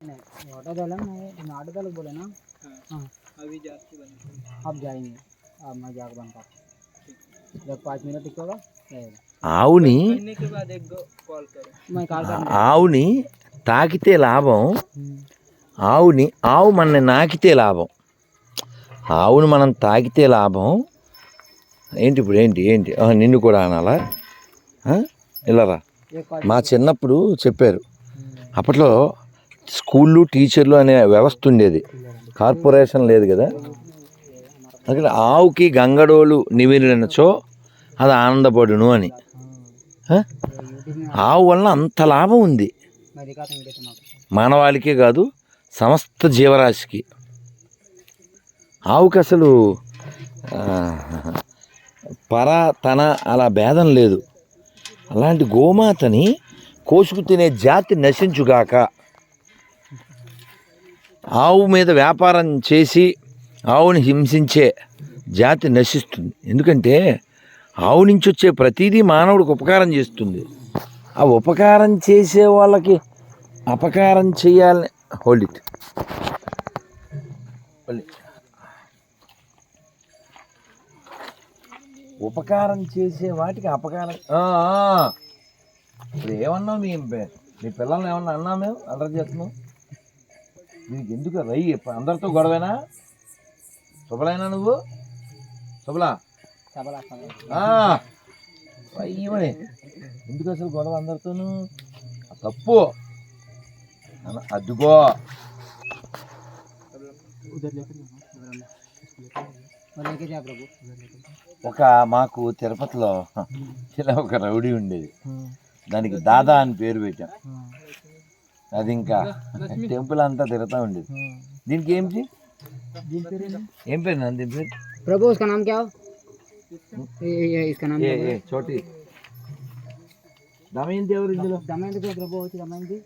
नहीं ऑटो डाला मैं ऑटो डालो बोले ना हाँ अभी जाती बंद अब जाएंगे अब मैं जाकर बनता जब पाँच मिनट टिकेगा रहेगा ఆవుని करने के बाद एक दो कॉल करो मैं कॉल कर ఆవుని తాకితే లాభం ఆవుని ఆవు మనని నాకితే లాభం ఆవుని మనం తాకితే లాభం ఏంటి ఇప్పుడు ఏంటి ఏంటి ఆ, నిన్ను కూడా అనాలా ఆ? ఇలారా एक कॉल మా చిన్నప్పుడు చెప్పారు అప్పట్లో స్కూళ్ళు టీచర్లు అనే వ్యవస్థ ఉండేది. కార్పొరేషన్ లేదు కదా. అక్కడ ఆవుకి గంగడోలు నివిరినచో అది ఆనందపడును అని. ఆవు వలన అంత లాభం ఉంది. మానవాళికే కాదు సమస్త జీవరాశికి. ఆవుకి అసలు పర తన అలా భేదం లేదు. అలాంటి గోమాతని కోసుకు తినే జాతి నశించుగాక ఆవు మీద వ్యాపారం చేసి ఆవుని హింసించే జాతి నశిస్తుంది. ఎందుకంటే ఆవు నుంచి వచ్చే ప్రతిదీ మానవుడికి ఉపకారం చేస్తుంది. ఆ ఉపకారం చేసే వాళ్ళకి అపకారం చేయాలని హోల్డ్ ఇట్ ఉపకారం చేసే వాటికి అపకారం. ఇప్పుడు ఏమన్నావు మీ మీ పిల్లల్ని ఏమన్నా అన్నా మేము? అల్లరి చేస్తున్నాం నీకు ఎందుకు రై? అందరితో గొడవేనా? శుభలైనా నువ్వు? శుభలా? ఎందుకు అసలు గొడవ అందరితోను? తప్పు. అద్దుకో ఒక మాకు తిరుపతిలో ఒక రౌడీ ఉండేది. దానికి దాదా అని పేరు పెట్టాం. అది ఇంకా టెంపుల్ అంతా తిరుగుతూ ఉండేది. దీనికి ఏంటి? ఏం పేరు నా పేరు? ప్రభు उसका नाम చోటి. దమయంతి ఎవరు ఇందులో? దమయంతి ప్రభు వచ్చి దమయంతి.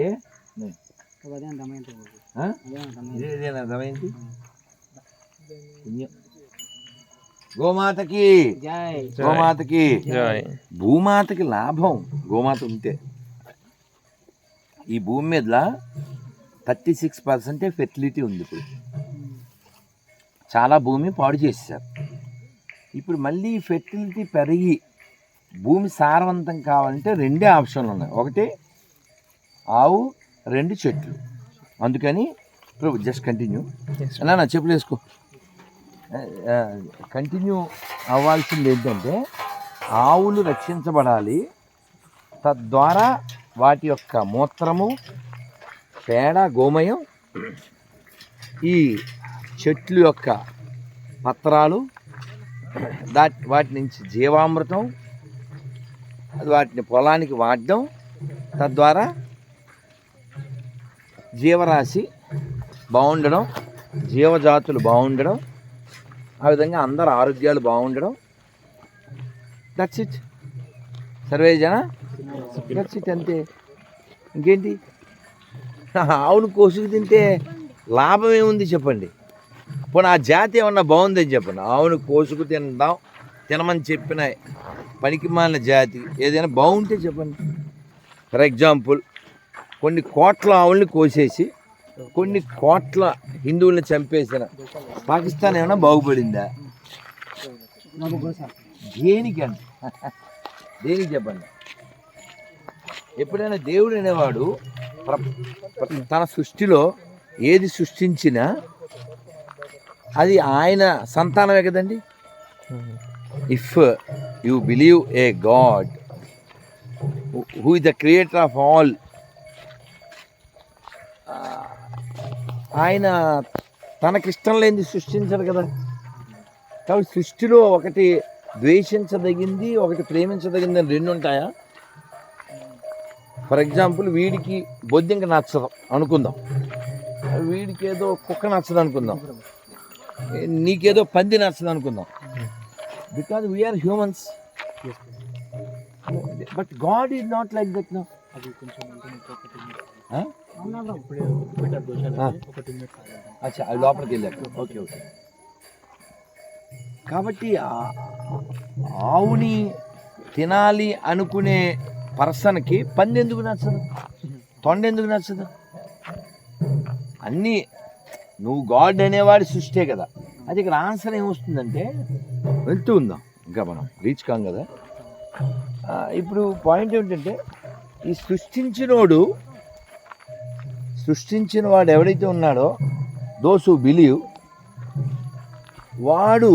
ఏ? గోమాతకి. గోమాతకి. భూమాతకి లాభం. గోమాత ఉంటే. ఈ భూమి మీద థర్టీ సిక్స్ పర్సెంటే ఫెర్టిలిటీ ఉంది ఇప్పుడు. చాలా భూమి పాడు చేసేసారు. ఇప్పుడు మళ్ళీ ఫెర్టిలిటీ పెరిగి భూమి సారవంతం కావాలంటే రెండే ఆప్షన్లు ఉన్నాయి. ఒకటి ఆవు రెండు చెట్లు. అందుకని ఇప్పుడు జస్ట్ కంటిన్యూ నా చెప్పులు వేసుకో. కంటిన్యూ అవ్వాల్సింది ఏంటంటే ఆవులు రక్షించబడాలి. తద్వారా వాటి యొక్క మూత్రము పేడ గోమయం ఈ చెట్లు యొక్క పత్రాలు దా వాటి నుంచి జీవామృతం వాటిని పొలానికి వాడడం తద్వారా జీవరాశి బాగుండడం జీవజాతులు బాగుండడం ఆ విధంగా అందరు ఆరోగ్యాలు బాగుండడం. దట్స్ ఇట్ సర్వేజన అంతే ఇంకేంటి? ఆవును కోసుకు తింటే లాభం ఏముంది చెప్పండి. పోనీ ఆ జాతి ఏమన్నా బాగుందని చెప్పండి. ఆవును కోసుకు తిందాం తినమని చెప్పిన పనికి మాలిన జాతి ఏదైనా బాగుంటే చెప్పండి. ఫర్ ఎగ్జాంపుల్ కొన్ని కోట్ల ఆవుల్ని కోసేసి కొన్ని కోట్ల హిందువుల్ని చంపేసిన పాకిస్తాన్ ఏమైనా బాగుపడిందా? దేనికండి దేనికి చెప్పండి? ఎప్పుడైనా దేవుడు అనేవాడు తన సృష్టిలో ఏది సృష్టించినా అది ఆయన సంతానమే కదండి? If you believe a god who is the creator of all ఆయన తనకిష్టం లేనిది సృష్టించడు కదా. కాబట్టి సృష్టిలో ఒకటి ద్వేషించదగింది ఒకటి ప్రేమించదగింది అని రెండు ఉంటాయా ఫర్ ఎగ్జాంపుల్ వీడికి బొద్దింక నచ్చదు అనుకుందాం. వీడికి ఏదో కుక్క నచ్చదు అనుకుందాం. నీకేదో పంది నచ్చదు అనుకుందాం. Because we are humans but god is not like that నా అచ్చా అది లోపలికి వెళ్ళాడు ఓకే ఓకే కాబట్టి ఆవుని తినాలి అనుకునే పర్సన్కి పంది ఎందుకు నచ్చదు? తొండ ఎందుకు నచ్చదు? అన్నీ నువ్వు గాడ్ అనేవాడి సృష్టే కదా. అది ఇక్కడ ఆన్సర్ ఏమొస్తుందంటే వెళ్తూ ఉందాం ఇంకా మనం రీచ్ కాం కదా. ఇప్పుడు పాయింట్ ఏమిటంటే ఈ సృష్టించినోడు సృష్టించిన వాడు ఎవడైతే ఉన్నాడో దోసు బిలీవ్ వాడు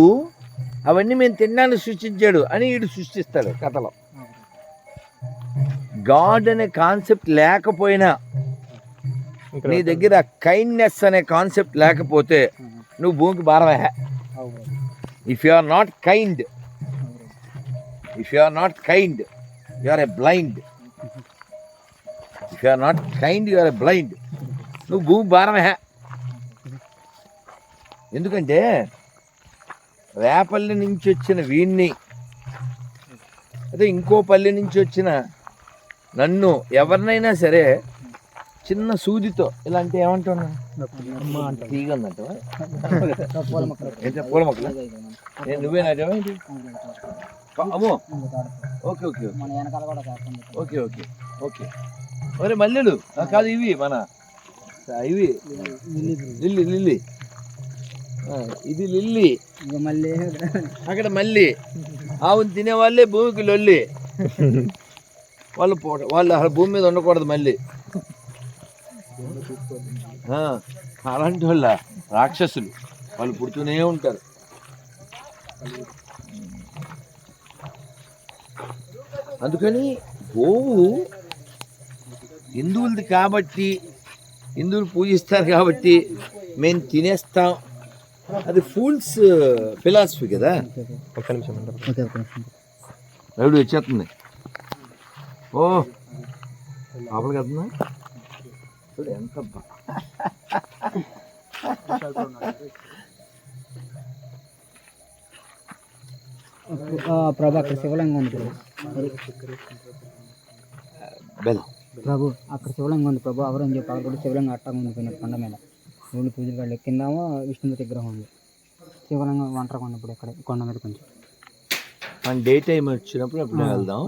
అవన్నీ మేము తిన్నాను సృష్టించాడు అని వీడు సృష్టిస్తాడు కథలో. గాడ్ అనే కాన్సెప్ట్ లేకపోయినా నీ దగ్గర కైండ్నెస్ అనే కాన్సెప్ట్ లేకపోతే నువ్వు భూమికి భారమే if you are not kind if you are not kind you are a blind if you are not kind you are a blind నువ్వు భూమి భారమే ఎందుకంటే రేపల్లి నుంచి వచ్చిన వీణ్ణి అదే ఇంకో పల్లె నుంచి వచ్చిన నన్ను ఎవరినైనా సరే చిన్న సూదితో ఇలా అంటే ఏమంటున్నా అమ్మ అంటారు తీగ ఉందంట పూల మొక్కలు? ఏంటో పూల మొక్కలా? ఏ, నువ్వే నాటావా ఏంటి? అమ్మో! Okay okay okay. Okay okay ఒరే మల్లెలు కాదు ఇవి మన ఇవి. Lily lily. ఇది లిల్లీ. మళ్ళీ. అక్కడ మళ్ళీ ఆవును తినే వాళ్ళే భూమికి లొల్లి. వాళ్ళు పోట వాళ్ళు అసలు భూమి మీద ఉండకూడదు మళ్ళీ. ఆ, అలాంటి వాళ్ళ రాక్షసులు. వాళ్ళు పుడుతూనే ఉంటారు. అందుకని గోవు హిందువులది కాబట్టి హిందువులు పూజిస్తారు కాబట్టి మేము తినేస్తాం. అది ఫూల్స్ ఫిలాసఫీ కదా? ఒక్క నిమిషం వచ్చేస్తుంది. ఓ. లోపలికి వెళ్తున్నా. చూడు ఎంత బా- ఆ, ప్రభు అక్కడ శివలింగం ఉంది ప్రభు. బెల్లం ప్రభు అక్కడ శివలింగం ఉంది ప్రభు. ఎవరు అని చెప్పి అక్కడ కూడా శివలింగం అట్టగా ఉంది పోయిన కొండ మీద. రెండు పూజలు కాళ్ళు కిందేమో విష్ణుమూర్తి విగ్రహం ఉంది. శివలింగం ఒంటరిగా ఉంది ఇప్పుడు ఇక్కడ కొండ మీద కొంచెం. మన డే టైం వచ్చినప్పుడు అప్పుడు వెళ్దాం.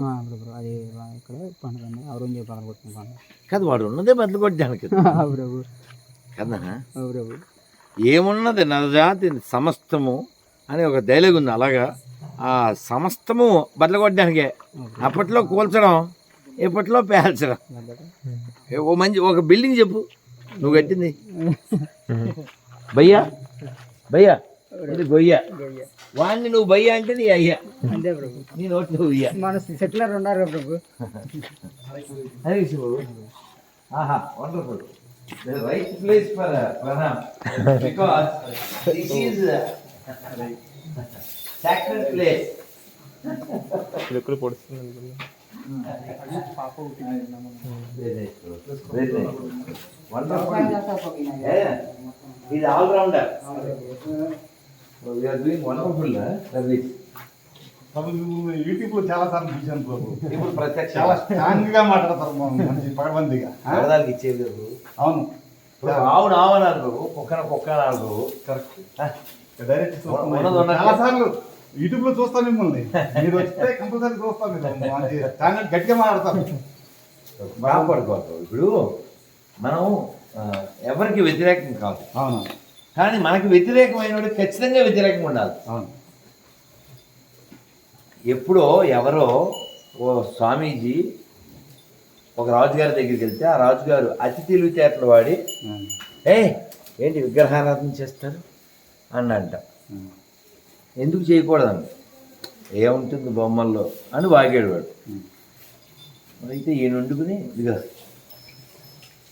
అది ఇక్కడ చెప్పి అక్కడ కొట్టిన కొండ కాదు వాడు ఉన్నదే బదులు కొట్టడానికి. ప్రభు కదా? ప్రభు ఏమున్నది? నరజాతి సమస్తము అని ఒక డైలాగ్ ఉంది. అలాగా? ఆ సమస్తము బట్టలు కొట్టడానికే. అప్పట్లో కూల్చడం ఇప్పట్లో పేల్చడం. ఓ మంచి ఒక బిల్డింగ్ చెప్పు. నువ్వు కట్టింది. భయ్యా భయ్యా గొయ్య. వాడిని నువ్వు భయ్యా అంటే నీ అయ్యా. అంతే ప్రభు నీ నోటి నువ్వు ఇయ్యా. మన సెటిలర్ ఉన్నారు కదా ప్రభు అది శివు. ఆహా wonderful the right place for Pranam because this is sacred place ఎక్కడ పొడుస్తుంది వండర్ఫుల్ ఇది all rounder we are doing wonderful service యూట్యూబ్లో చాలా సార్లు చూశాను ప్రభు ఇప్పుడు ప్రత్యక్ష. చాలా స్ట్రాంగ్గా మాట్లాడతారు మంచి పగబందిగా ఇచ్చేది బాబు. అవును. ఇప్పుడు ఆవును ఆవనాలు బాబు కుక్కన కుక్క అనాలి బాబు కరెక్ట్ డైరెక్ట్. చాలా సార్లు యూట్యూబ్లో చూస్తాను మిమ్మల్ని. మీరు వస్తే కంపల్సరీ చూస్తాను మీరు ఛానల్ గట్టిగా మాట్లాడతారు. కాపాడుకోవాలి ఇప్పుడు మనం ఎవరికి వ్యతిరేకం కాదు. అవును. కానీ మనకి వ్యతిరేకమైన ఖచ్చితంగా వ్యతిరేకంగా ఉండాలి. అవును. ఎప్పుడో ఎవరో ఓ స్వామీజీ ఒక రాజుగారి దగ్గరికి వెళ్తే ఆ రాజుగారు అతి తెలివితేటలు వాడి. ఏ ఏంటి విగ్రహారాధన చేస్తారు? అన్నంట. ఎందుకు చేయకూడదండి ఏముంటుంది బొమ్మల్లో? అని వాగాడు వాడు. అయితే ఈయన వండుకుని ఇదిగో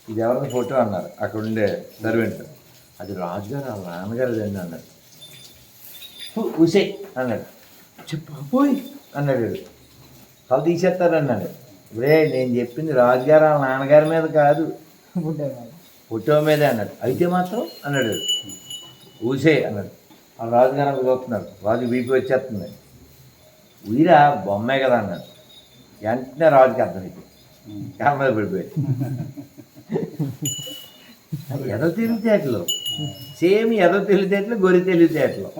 ఇది ఎవరిది ఫోటో? అన్నారు. అక్కడ ఉండే సర్వెంట్. అది రాజుగారు వాళ్ళ నాన్నగారు అండి అన్నాడు. "హు, ఉసే అన్నాడు. చెప్పు పోయి అన్నాడు. వీడు. తల తీసేస్తారు అన్నాడు. ఇప్పుడే నేను చెప్పింది రాజుగారు వాళ్ళ నాన్నగారి మీద కాదు. ఫోటో మీదే అన్నాడు. అయితే మాత్రం అన్నాడు. ఊసే అన్నాడు. ఆ రాజుగారు అక్కడ చూస్తున్నాడు రాజు బీపీ వచ్చేస్తుంది. ఉయిరా బొమ్మే కదా అన్నాడు. వెంటనే రాజుకి అర్థమైంది కాళ్ళ మీద పడిపోయాడు ఎదో తెలివితేటలు సేమ్ ఎదో తెలివితేటలు గొరి తెలివితేటలు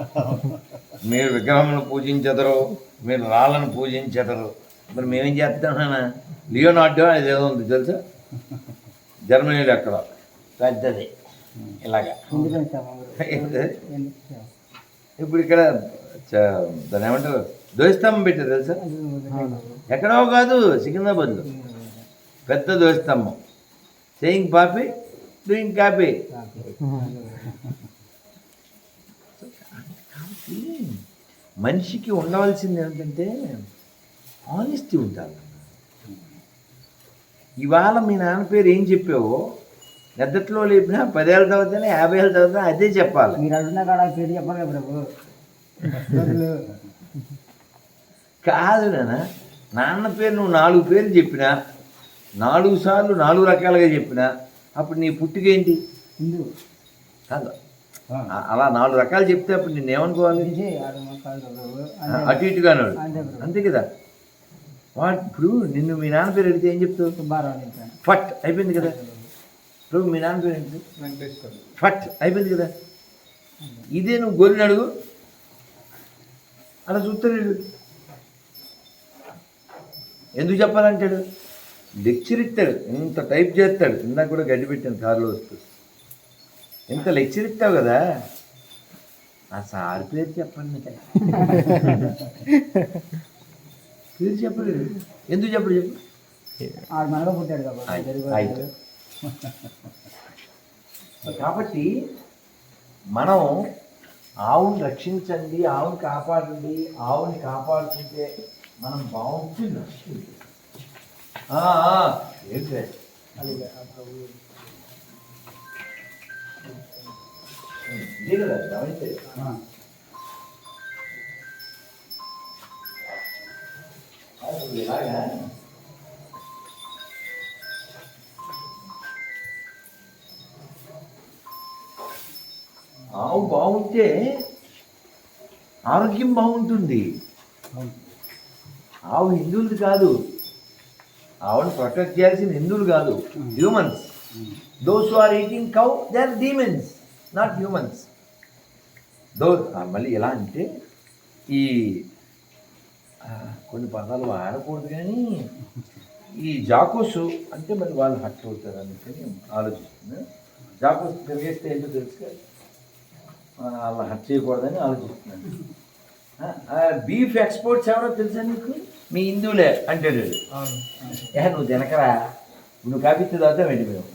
మీరు విగ్రహములను పూజించదరు మీరు రాళ్ళను పూజించదరు మరి మేమేం చేస్తామన్నా లియోనార్డో అది ఏదో ఉంది తెలుసా? జర్మనీలో ఎక్కడ. పెద్దది. ఇలాగా. ఇప్పుడు ఇక్కడ చ- దాన్ని ఏమంటారు? ధ్వజస్తంభం పెట్టారు తెలుసా? ఎక్కడో కాదు సికింద్రాబాద్లో. పెద్ద ధ్వజస్తంభం. సేయింగ్ పాపి డూయింగ్ కాపీ మనిషికి ఉండవలసింది ఏంటంటే ఆనెస్టీ ఉండాలి. ఇవాళ మీ నాన్న పేరు ఏం చెప్పావో నిద్దట్లో లేపినా పదేళ్ళ తర్వాత యాభై ఏళ్ళ తర్వాత అదే చెప్పాలి. మీరు అడుగున్న కాడ పేరు చెప్పాలి ప్రభు కాదు నాన్న నాన్న పేరు నువ్వు నాలుగు పేర్లు చెప్పినా నాలుగు సార్లు నాలుగు రకాలుగా చెప్పినా అప్పుడు నీ పుట్టుకేంటి? హిందూ కాదు. అలా నాలుగు రకాలు చెప్తే అప్పుడు నిన్ను ఏమనుకోవాలి? అటు ఇటుగాను అంతే కదా? వాట్? ఇప్పుడు నిన్ను మీ నాన్న పేరు అడిగితే ఏం చెప్తావు? ఫట్ అయిపోయింది కదా? ఇప్పుడు మీ నాన్న పేరు ఏంటి? ఫట్ అయిపోయింది కదా? ఇదే నువ్వు గొర్రెని అడుగు. అలా చూస్తాడు వీడు. ఎందుకు చెప్పాలంటాడు? లెక్చర్ ఇస్తాడు ఇంత టైప్ చేస్తాడు. ఇందాక కూడా గడ్డి పెట్టాను కారులో వస్తూ. ఇంత లెక్చర్ ఇస్తావు కదా. ఆ సార్ పేరు చెప్పండి. పేరు చెప్పలేదు ఎందుకు చెప్పడు చెప్పు. ఆరు నెలలో పుట్టాడు కాబట్టి కాబట్టి మనం ఆవుని రక్షించండి ఆవుని కాపాడండి ఆవుని కాపాడుతుంటే మనం బాగుంటుంది. రక్షించండి ఏంటి ఇదే కదా గమనించే ఆ. అసలు ఇలాగా? ఆవు బాగుంటే ఆరోగ్యం బాగుంటుంది. ఆవు హిందువులది కాదు. ఆవిడని ప్రొటెక్ట్ చేయాల్సిన హిందువులు కాదు humans those are eating cow they are demons not humans though మళ్ళీ ఎలా అంటే ఈ కొన్ని పదాలు ఆడకూడదు కానీ ఈ జాకోసు అంటే మరి వాళ్ళు హట్ అవుతారు అందుకని ఆలోచిస్తున్నా. జాకోస్ తిరిగేస్తే ఏంటో తెలుసు వాళ్ళు వాళ్ళని హట్ చేయకూడదని ఆలోచిస్తున్నాను బీఫ్ ఎక్స్పోర్ట్స్ ఎవరో తెలుసా నీకు? మీ హిందువులే అంటాడు. ఏ నువ్వు తినకరా? నువ్వు కాపిస్తే తర్వాత వెళ్ళిపోయావు.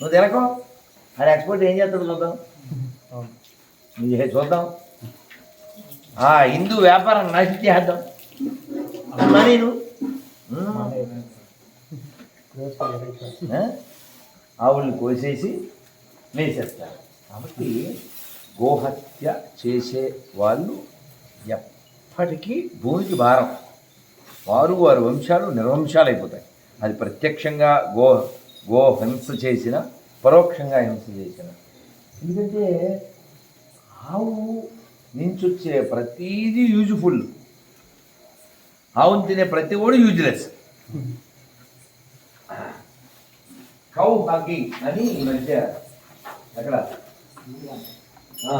నువ్వు తినకో. అది ఎక్స్పోర్ట్ ఏం చేస్తాడు చూద్దాం. నువ్వు చూద్దాం. ఆ హిందూ వ్యాపారం నశించి చేద్దాం. నువ్వు ఆ? ఆవుల్ని కోసేసి వేసేస్తారు కాబట్టి గోహత్య చేసే వాళ్ళు ఎప్పటికీ భూమికి భారం. వారు వారి వంశాలు నిర్వంశాలు అయిపోతాయి అది ప్రత్యక్షంగా గో గో హింస చేసిన పరోక్షంగా హింస చేసిన. ఎందుకంటే ఆవు నుంచి వచ్చే ప్రతీది యూజ్ఫుల్. ఆవును తినే ప్రతి కూడా యూజ్లెస్. కౌ హాకీ అని ఈ మధ్య అక్కడ ఆ,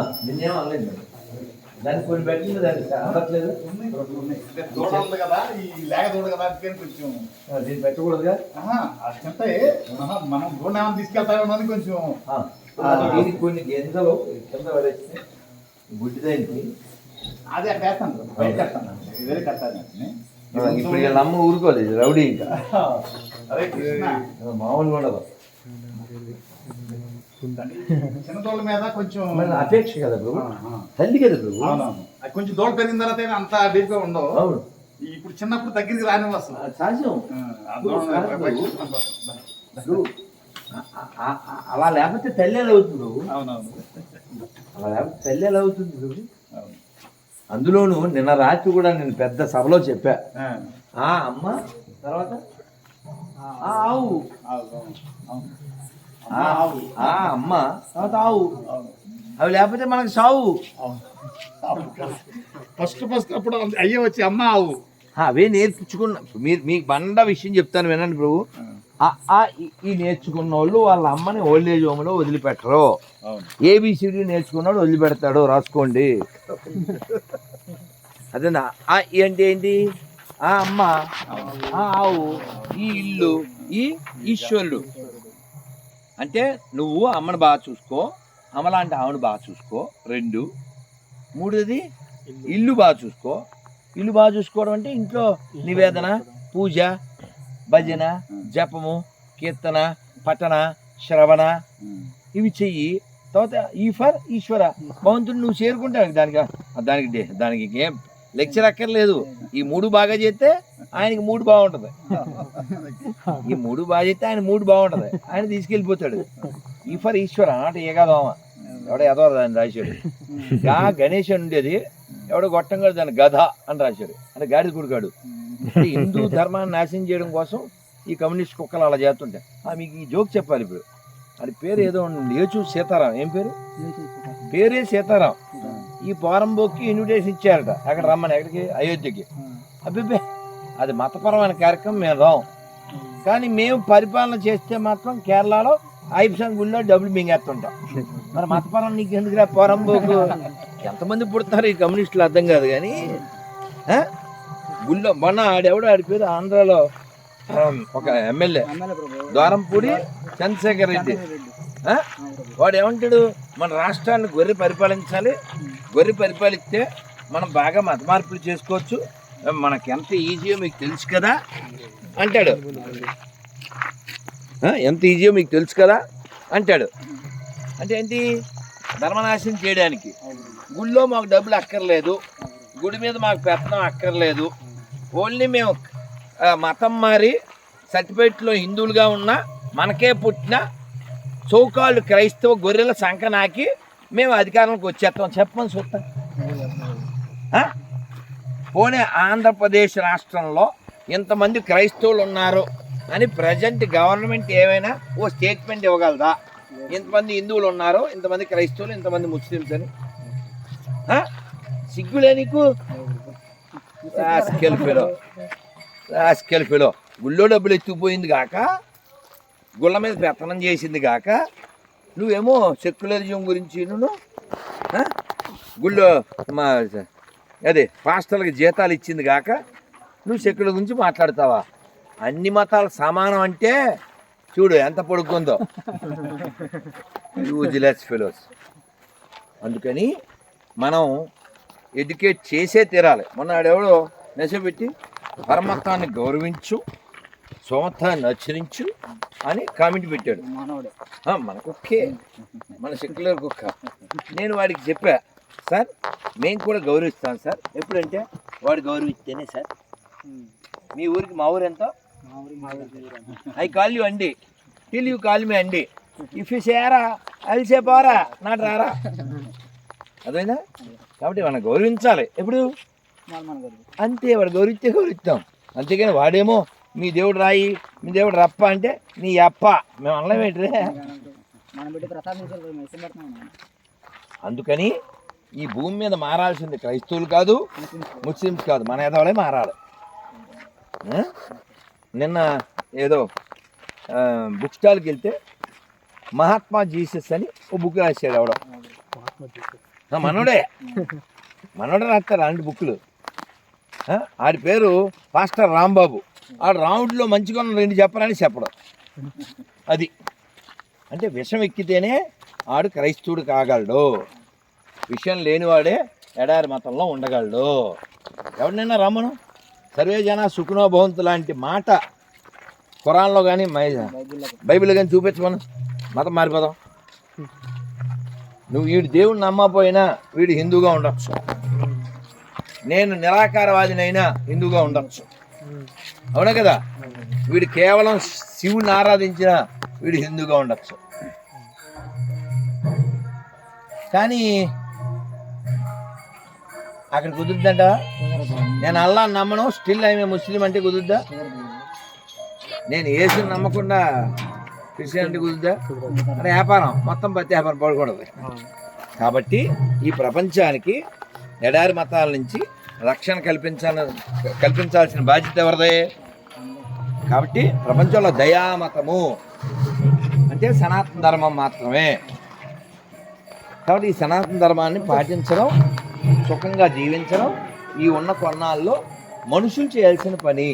దానికి కొన్ని పెట్టింది దానికి అంటే దూడ ఉంది కదా ఈ లేక దూడ కదా అందుకని కొంచెం. దీన్ని పెట్టకూడదుగా? అదంటే మనం దూడ ఏమైనా తీసుకెళ్తామో అని కొంచెం. దీనికి కొన్ని గింజలు కింద పడేస్తే గుడ్డిదానికి అదే వేస్తాను బయట కట్టాను ఇదే కట్టాను ఆ, ఇప్పుడు వీళ్ళ అమ్మ ఊరుకోలేదు రౌడీ ఇంకా. అదే మామూలుగా ఉండదు. చిన్న దూడల మీద కొంచెం అపేక్ష కదా ప్రభు. తల్లి కదా ప్రభు కొంచెం దూడ పెరిగిన తర్వాత అంత డీప్గా ఉండవు. అవును. ఇప్పుడు చిన్నప్పుడు దగ్గరికి రాని అసలు. సహజం. అలా లేకపోతే తల్లి ఎలా అవుతుంది అలా లేకపోతే తల్లి ఎలా అవుతుంది అందులోను నిన్న రాత్రి కూడా నేను పెద్ద సభలో చెప్పా. ఆ, అమ్మ తర్వాత? ఆవు. అమ్మ తర్వాత ఆవు. అవి లేకపోతే మనకు సావు ఫస్ట్ ఫస్ట్ అప్పుడు అయ్యే వచ్చి అమ్మ ఆవు. అవే నేర్పించుకున్న మీరు మీకు బండ విషయం చెప్తాను వినండి ప్రభు. ఈ- నేర్చుకున్న వాళ్ళు వాళ్ళ అమ్మని ఓల్డ్ ఏజ్ హోమ్లో వదిలిపెట్టరు. ఏబిసిడి నేర్చుకున్నాడు వదిలిపెడతాడు రాసుకోండి. అదేనా? ఏంటి ఏంటి? ఆ అమ్మ. ఆ ఆవు. ఈ ఇల్లు ఈ ఈశ్వరుడు. అంటే నువ్వు అమ్మని బాగా చూసుకో అమ్మలాంటి ఆమెను బాగా చూసుకో రెండు. మూడోది ఇల్లు. బాగా చూసుకో. ఇల్లు బాగా చూసుకోవడం అంటే ఇంట్లో నివేదన పూజ భజన జపము కీర్తన పఠన శ్రవణ. ఇవి చెయ్యి. తర్వాత ఈ ఫర్ ఈశ్వర. భగవంతుడు నువ్వు చేరుకుంటావు దానికి దానికి దానికి ఏం లెక్చర్ అక్కర్లేదు. ఈ మూడు బాగా చేస్తే ఆయనకి మూడు బాగుంటుంది. ఈ మూడు బాగా చేస్తే ఆయన మూడు బాగుంటుంది. ఆయన తీసుకెళ్ళిపోతాడు. ఈ ఫర్ ఈశ్వర అంటే ఏకాదోమ ఎవడో ఏదో దాన్ని రాశాడు. గా గణేష్ అని ఉండేది ఎవడో గొట్టంగా దాన్ని గధ అని రాశాడు. అంటే గాడిద కుడికాడు హిందూ ధర్మాన్ని నాశనం చేయడం కోసం ఈ కమ్యూనిస్ట్ కుక్కలు అలా చేస్తుంటాయి ఆ, మీకు ఈ జోక్ చెప్పాలి ఇప్పుడు. అది పేరు ఏదో ఏచు సీతారాం. ఏం పేరు? పేరే సీతారాం. ఈ పోరంబోకి ఇన్విటేషన్ ఇచ్చారట. అక్కడ రమ్మని ఎక్కడికి అయోధ్యకి. అబ్బిబ్బే. అది మతపరమైన కార్యక్రమం మేము రాం. కానీ మేము పరిపాలన చేస్తే మాత్రం కేరళలో ఐప్సన్ గుళ్ళో డబ్బులు మింగేస్తుంటాం. మరి మతపరం నీకు ఎందుకురా పోరంబోకు ఎంతమంది పుడతారు ఈ కమ్యూనిస్టులు అర్థం కాదు కానీ గుళ్ళో మొన్న ఆడెవడో ఆడి పేరు ఆంధ్రాలో ఒక ఎమ్మెల్యే ద్వారంపూడి చంద్రశేఖర్ రెడ్డి. వాడు ఏమంటాడు మన రాష్ట్రాన్ని గొర్రె పరిపాలించాలి. గొర్రె పరిపాలిస్తే మనం బాగా మత మార్పులు చేసుకోవచ్చు. మనకి ఎంత ఈజీయో మీకు తెలుసు కదా? అంటాడు. ఎంత ఈజీయో మీకు తెలుసు కదా? అంటాడు. అంటే ఏంటి? ధర్మనాశనం చేయడానికి. గుళ్ళో మాకు డబ్బులు అక్కర్లేదు. గుడి మీద మాకు పెత్తనం అక్కర్లేదు. ఓన్లీ మేము మతం మారి సర్టిఫికెట్లో హిందువులుగా ఉన్న మనకే పుట్టిన చౌకాళ్ళు క్రైస్తవ గొర్రెల సంఖ నాకి మేము అధికారంలోకి వచ్చేస్తాం. చెప్పమని చూస్తాం. పోనీ ఆంధ్రప్రదేశ్ రాష్ట్రంలో ఇంతమంది క్రైస్తవులు ఉన్నారు అని ప్రజెంట్ గవర్నమెంట్ ఏమైనా ఓ స్టేట్మెంట్ ఇవ్వగలదా? ఇంతమంది హిందువులు ఉన్నారు ఇంతమంది క్రైస్తవులు ఇంతమంది ముస్లిమ్స్ అని. సిగ్గులే నీకు? రాస్కెల్ రాస్కెల్ గుళ్ళో డబ్బులు ఎత్తుకుపోయింది కాక గుళ్ళ మీద పెత్తనం చేసింది కాక నువ్వేమో సెక్యులరిజం గురించి నువ్వు గుళ్ళో మా అదే పాస్టర్లకు జీతాలు ఇచ్చింది కాక నువ్వు సెక్యులర్ గురించి మాట్లాడతావా? అన్ని మతాలు సమానం అంటే చూడు ఎంత పొడుక్కుందో యూజ్లెస్ ఫెలోస్ అందుకని మనం ఎడ్యుకేట్ చేసే తీరాలి. మొన్న ఆడెవడో మెసేజ్ పెట్టి పరమత్వాన్ని గౌరవించు సోమత్వాన్ని ఆచరించు అని కామెంట్ పెట్టాడు. మానవుడే ఆ, మన కుక్కే మన సెక్యులర్ కుక్క. నేను వాడికి చెప్పా సార్ మేము కూడా గౌరవిస్తాం సార్. ఎప్పుడంటే వాడు గౌరవిస్తేనే సార్. మీ ఊరికి మా ఊరు ఎంత? ఐ కాల్ యూ అండి. టిల్ యూ కాల్ మీ అండి ఇఫ్ యూ సేరా అలిసే పోరా నాటు రారా. అదేనా కాబట్టి మనం గౌరవించాలి. ఎప్పుడు? అంతే వాడు గౌరవిస్తే గౌరవిస్తాం. అంతేగాని వాడేమో మీ దేవుడు రాయి మీ దేవుడు రప్ప అంటే నీ అప్ప. మేము అనలేం ఏంటి మనం పెట్టి ప్రసాదించాలి మెసేజ్ పెడుతున్నాం. అందుకని ఈ భూమి మీద మారాల్సింది క్రైస్తవులు కాదు ముస్లిమ్స్ కాదు. మన ఎదవలే మారాలి. నిన్న ఏదో బుక్ స్టాల్కి వెళ్తే మహాత్మా జీసస్ అని ఓ బుక్ రాశాడు ఎవడో మనోడే. మనోడే రాస్తారు అలాంటి బుక్లు ఆడి పేరు పాస్టర్ రాంబాబు. ఆడు రాముడిలో మంచిగా ఉన్న రెండు చెప్పరని చెప్పడం. అది. అంటే విషం ఎక్కితేనే ఆడు క్రైస్తవుడు కాగలడు. విషయం లేనివాడే ఎడారి మతంలో ఉండగలడు. ఎవరినైనా రమ్మను? సర్వే జన సుఖనో భవంతు లాంటి మాట ఖురాన్లో కానీ బైబిల్లో బైబిల్ కానీ చూపించమను. మతం మారిపోదాం. నువ్వు వీడి దేవుడిని నమ్మపోయినా వీడు హిందూగా ఉండొచ్చు. నేను నిరాకారవాదినైనా హిందూగా ఉండొచ్చు. అవునా కదా? వీడు కేవలం శివుని ఆరాధించిన వీడు హిందూగా ఉండొచ్చు. కానీ అక్కడ కుదురుద్దంట? నేను అల్లా నమ్మను స్టిల్ ఆమె ముస్లిం అంటే కుదురుద్దా? నేను ఏసుని నమ్మకుండా క్రిస్టియన్ అంటే కుదురుద్దా? అంటే వ్యాపారం మొత్తం ప్రతి వ్యాపారం పడకూడదు కాబట్టి ఈ ప్రపంచానికి ఎడారి మతాల నుంచి రక్షణ కల్పించాల కల్పించాల్సిన బాధ్యత ఎవరిదే? కాబట్టి ప్రపంచంలో దయామతము అంటే సనాతన ధర్మం మాత్రమే. కాబట్టి ఈ సనాతన ధర్మాన్ని పాటించడం సుఖంగా జీవించడం ఈ ఉన్న కొన్నాళ్ళలో మనుషులు చేయాల్సిన పని.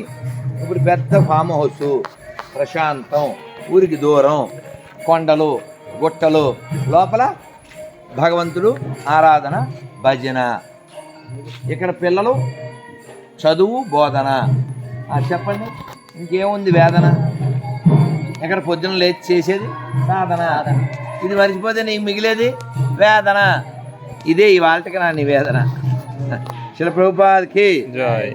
ఇప్పుడు పెద్ద ఫామ్ హౌస్ ప్రశాంతం ఊరికి దూరం కొండలు గుట్టలు లోపల భగవంతుడు ఆరాధన భజన. ఇక్కడ పిల్లలు చదువు బోధన. చెప్పండి ఇంకేముంది వేదన? ఎక్కడ పొద్దున లేచి చేసేది సాధన. ఇది మర్చిపోతే నీకు మిగిలేది వేదన. ఇదే ఈ నా నివేదన. శిల ప్రభుపాదికి జాయ్